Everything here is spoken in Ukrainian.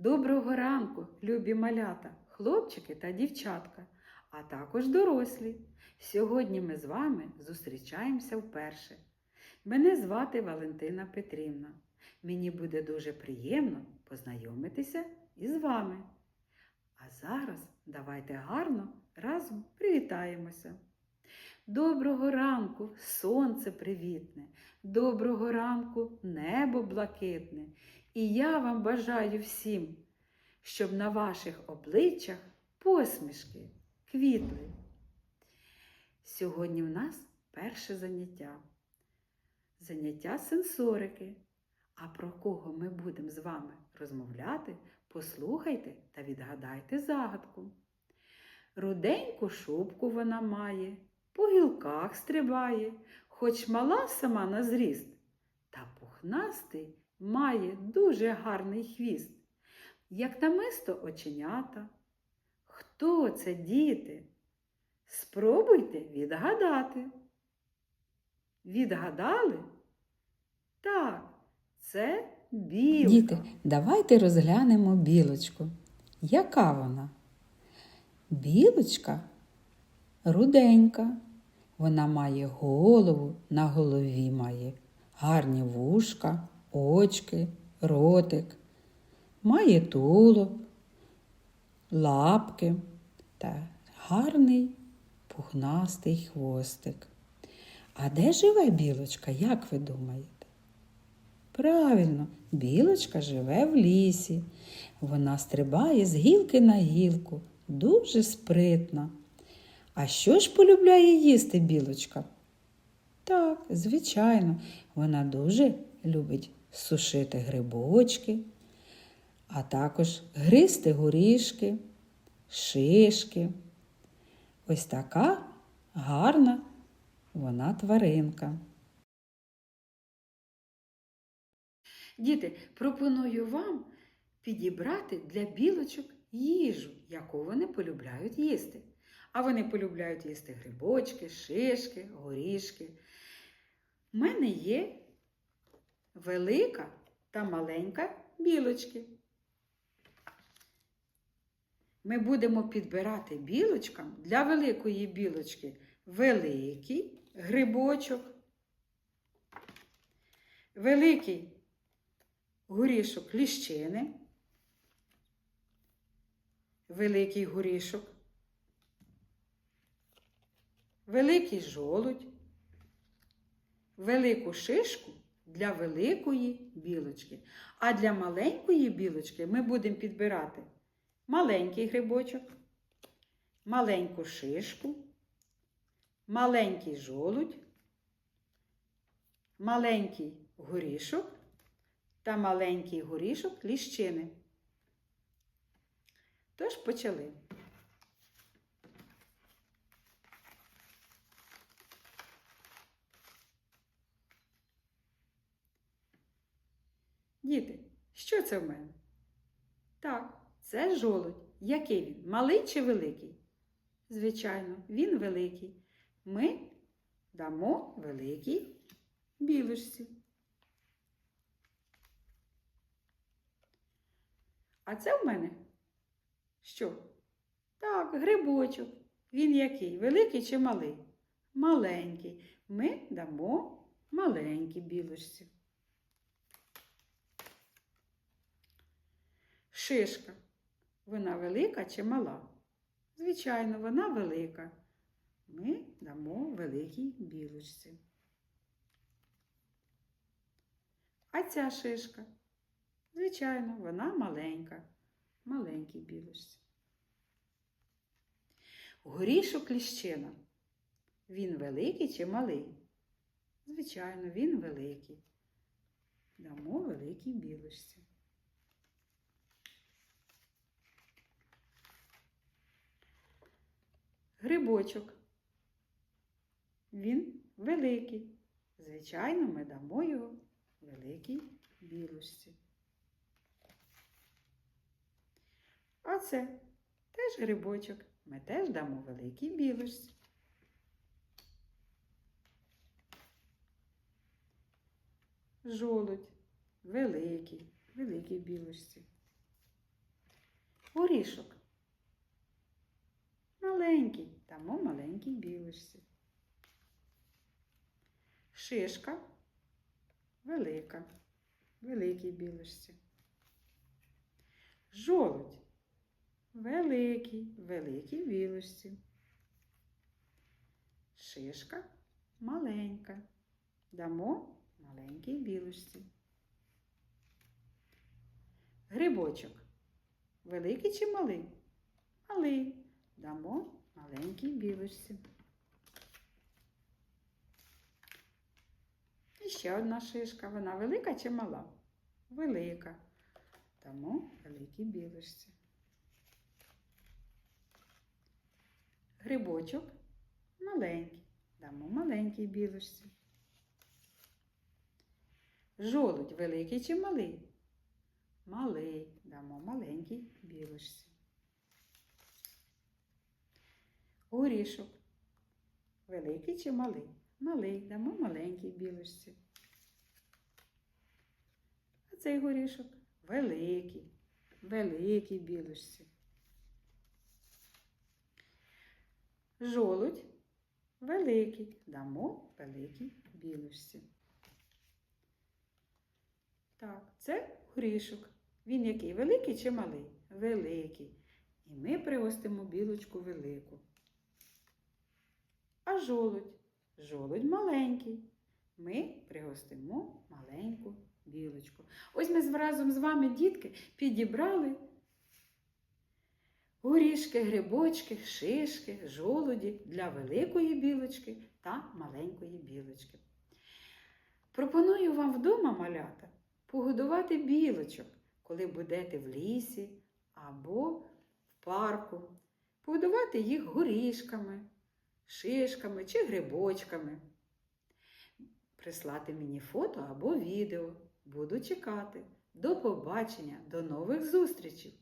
Доброго ранку, любі малята, хлопчики та дівчатка, а також дорослі. Сьогодні ми з вами зустрічаємося вперше. Мене звати Валентина Петрівна. Мені буде дуже приємно познайомитися із вами. А зараз давайте гарно разом привітаємося. Доброго ранку, сонце привітне, доброго ранку, небо блакитне. І я вам бажаю всім, щоб на ваших обличчях посмішки квітли. Сьогодні в нас перше заняття. Заняття сенсорики. А про кого ми будемо з вами розмовляти, послухайте та відгадайте загадку. Руденьку шубку вона має, по гілках стрибає, хоч мала сама на зріст, та пухнастий має дуже гарний хвіст, як намисто оченята. Хто це, діти? Спробуйте відгадати. Відгадали? Так, це білка. Діти, давайте розглянемо білочку. Яка вона? Білочка руденька. Вона має голову, на голові має гарні вушка, очки, ротик, має тулуб, лапки та гарний пухнастий хвостик. А де живе білочка, як ви думаєте? Правильно, білочка живе в лісі. Вона стрибає з гілки на гілку, дуже спритна. А що ж полюбляє їсти білочка? Так, звичайно, вона дуже любить сушити грибочки, а також гризти горішки, шишки. Ось така гарна вона тваринка. Діти, пропоную вам підібрати для білочок їжу, яку вони полюбляють їсти. А вони полюбляють їсти грибочки, шишки, горішки. У мене є велика та маленька білочки. Ми будемо підбирати білочкам для великої білочки великий грибочок, великий горішок ліщини, великий горішок, великий жолудь, велику шишку для великої білочки. А для маленької білочки ми будемо підбирати маленький грибочок, маленьку шишку, маленький жолудь, маленький горішок та маленький горішок ліщини. Тож почали. Діти, що це в мене? Так, це жолудь. Який він? Малий чи великий? Звичайно, він великий. Ми дамо великій білочці. А це в мене що? Так, грибочок. Він який? Великий чи малий? Маленький. Ми дамо маленькій білочці. Шишка. Вона велика чи мала? Звичайно, вона велика. Ми дамо великій білочці. А ця шишка? Звичайно, вона маленька, маленькій білочці. Горішок ліщина. Він великий чи малий? Звичайно, він великий. Дамо великій білочці. Грибочок. Він великий. Звичайно, ми дамо його великій білочці. А це теж грибочок. Ми теж дамо великій білочці. Жолудь великий, великій білочці. Горішок. Маленький, дамо маленькій білочці. Шишка велика, великій білочці. Жолудь великий, великій білочці. Шишка маленька. Дамо маленькій білочці. Грибочок. Великий чи малий? Малий. Дамо маленькій білочці. І ще одна шишка. Вона велика чи мала? Велика. Дамо великій білочці. Грибочок маленький. Дамо маленькій білочці. Жолудь великий чи малий? Малий. Дамо маленькій білочці. Горішок. Великий чи малий? Малий. Дамо маленькій білочці. А цей горішок великий. Великій білочці. Жолудь великий. Дамо великій білочці. Так, це горішок. Він який? Великий чи малий? Великий. І ми пригостимо білочку велику. А жолудь? Жолудь маленький. Ми пригостимо маленьку білочку. Ось ми разом з вами, дітки, підібрали горішки, грибочки, шишки, жолуді для великої білочки та маленької білочки. Пропоную вам вдома малята погодувати білочок, коли будете в лісі або в парку. Погодувати їх горішками, шишками чи грибочками. Прислати мені фото або відео. Буду чекати. До побачення, до нових зустрічей!